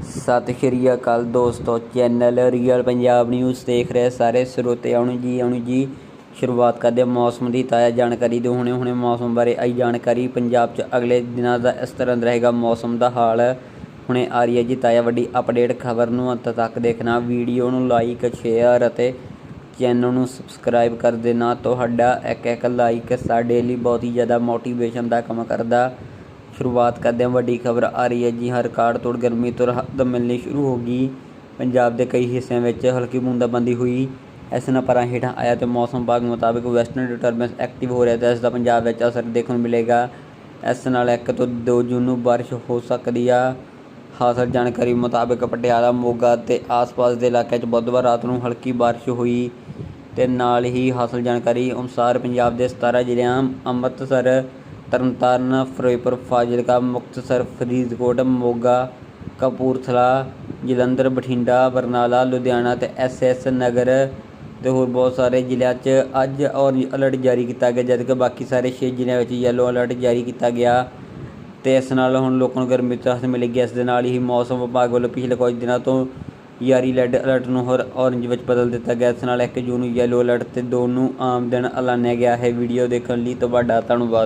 ਸਤਿ ਸ਼੍ਰੀ ਅਕਾਲ ਦੋਸਤੋ, channel real Punjab news ਦੇਖ ਰਹੇ ਸਾਰੇ ਸਰੋਤਿਆਂ ਨੂੰ ਜੀ ਆਉਣੀ ਜੀ। ਸ਼ੁਰੂਆਤ ਕਰਦੇ ਮੌਸਮ ਦੀ ਤਾਜ਼ਾ ਜਾਣਕਾਰੀ ਦੇ। ਹੁਣੇ ਹੁਣੇ ਮੌਸਮ ਬਾਰੇ ਆਈ ਜਾਣਕਾਰੀ। ਪੰਜਾਬ 'ਚ ਅਗਲੇ ਦਿਨਾਂ ਦਾ ਇਸ ਤਰ੍ਹਾਂ ਰਹੇਗਾ ਮੌਸਮ ਦਾ ਹਾਲ। ਹੁਣੇ ਆ ਰਹੀ ਹੈ ਜੀ ਤਾਜ਼ਾ ਵੱਡੀ ਅਪਡੇਟ ਖਬਰ ਨੂੰ। ਅੰਤ ਤੱਕ ਦੇਖਣਾ। ਵੀਡੀਓ ਨੂੰ ਲਾਈਕ ਸ਼ੇਅਰ ਅਤੇ ਚੈਨਲ ਨੂੰ ਸਬਸਕ੍ਰਾਈਬ ਕਰ ਦੇਣਾ। ਤੁਹਾਡਾ ਇੱਕ ਇੱਕ ਲਾਈਕ ਸਾਡੇ ਲਈ ਬਹੁਤ ਹੀ ਜ਼ਿਆਦਾ ਮੋਟੀਵੇਸ਼ਨ ਦਾ ਕੰਮ ਕਰਦਾ। ਸ਼ੁਰੂਆਤ ਕਰਦੇ ਹਾਂ। ਵੱਡੀ ਖਬਰ ਆ ਰਹੀ ਹੈ ਜੀ, ਹਰ ਰਿਕਾਰਡ ਤੋੜ ਗਰਮੀ ਤੋਂ ਰਾਹਤ ਮਿਲਣੀ ਸ਼ੁਰੂ ਹੋ ਗਈ। ਪੰਜਾਬ ਦੇ ਕਈ ਹਿੱਸਿਆਂ ਵਿੱਚ ਹਲਕੀ ਬੂੰਦਾਬਾਂਦੀ ਹੋਈ। ਇਸ ਨਾਲ ਪਰਾਂ ਹੇਠਾਂ ਆਇਆ ਤੇ ਮੌਸਮ ਵਿਭਾਗ ਮੁਤਾਬਕ ਵੈਸਟਰਨ ਡਿਸਟਰਬੈਂਸ ਐਕਟਿਵ ਹੋ ਰਿਹਾ ਤੇ ਇਸ ਦਾ ਪੰਜਾਬ ਵਿੱਚ ਅਸਰ ਦੇਖਣ ਨੂੰ ਮਿਲੇਗਾ। ਇਸ ਨਾਲ 1 ਤੋਂ 2 ਜੂਨ ਨੂੰ ਬਾਰਿਸ਼ ਹੋ ਸਕਦੀ ਆ। ਹਾਸਲ ਜਾਣਕਾਰੀ ਮੁਤਾਬਕ ਪਟਿਆਲਾ, ਮੋਗਾ ਤੇ ਆਸ-ਪਾਸ ਦੇ ਇਲਾਕਿਆਂ 'ਚ ਬੁੱਧਵਾਰ ਰਾਤ ਨੂੰ ਹਲਕੀ ਬਾਰਿਸ਼ ਹੋਈ ਤੇ ਨਾਲ ਹੀ ਹਾਸਲ ਜਾਣਕਾਰੀ ਅਨੁਸਾਰ ਪੰਜਾਬ ਦੇ 17 ਜ਼ਿਲ੍ਹਿਆਂ ਅੰਮ੍ਰਿਤਸਰ ਤਰਨਤਾਰਨ, ਫਿਰੋਜ਼ਪੁਰ, ਫਾਜ਼ਿਲਕਾ, ਮੁਕਤਸਰ, ਫਰੀਦਕੋਟ, ਮੋਗਾ, ਕਪੂਰਥਲਾ, ਜਲੰਧਰ, ਬਠਿੰਡਾ, ਬਰਨਾਲਾ, ਲੁਧਿਆਣਾ ਤੇ ਐਸਐਸ ਨਗਰ ਤੇ ਹੋਰ ਬਹੁਤ ਸਾਰੇ ਜ਼ਿਲ੍ਹਿਆਂ 'ਚ ਅੱਜ ਔਰੇਂਜ ਅਲਰਟ ਜਾਰੀ ਕੀਤਾ ਗਿਆ ਜਦਕਿ ਬਾਕੀ ਸਾਰੇ 6 ਜ਼ਿਲ੍ਹਿਆਂ ਵਿੱਚ ਯੈਲੋ ਅਲਰਟ ਜਾਰੀ ਕੀਤਾ ਗਿਆ ਤੇ ਇਸ ਨਾਲ ਹੁਣ ਲੋਕਾਂ ਨੂੰ ਗਰਮੀ ਤੋਂ ਰਾਹਤ ਮਿਲੇਗੀ। ਇਸ ਦੇ ਨਾਲ ਹੀ ਮੌਸਮ ਵਿਭਾਗ ਵੱਲੋਂ ਪਿਛਲੇ ਕੁਝ ਦਿਨਾਂ ਤੋਂ ਯਾਰੀ ਰੈੱਡ ਅਲਰਟ ਨੂੰ ਹੋਰ ਔਰੇਂਜ ਵਿੱਚ ਬਦਲ ਦਿੱਤਾ ਗਿਆ। ਇਸ ਨਾਲ 1 ਜੂਨ ਨੂੰ ਯੈਲੋ ਅਲਰਟ ਤੇ 2 ਨੂੰ ਆਮ ਦਿਨ ਐਲਾਨਿਆ ਗਿਆ ਹੈ। ਵੀਡੀਓ ਦੇਖਣ ਲਈ ਤੁਹਾਡਾ ਧੰਨਵਾਦ।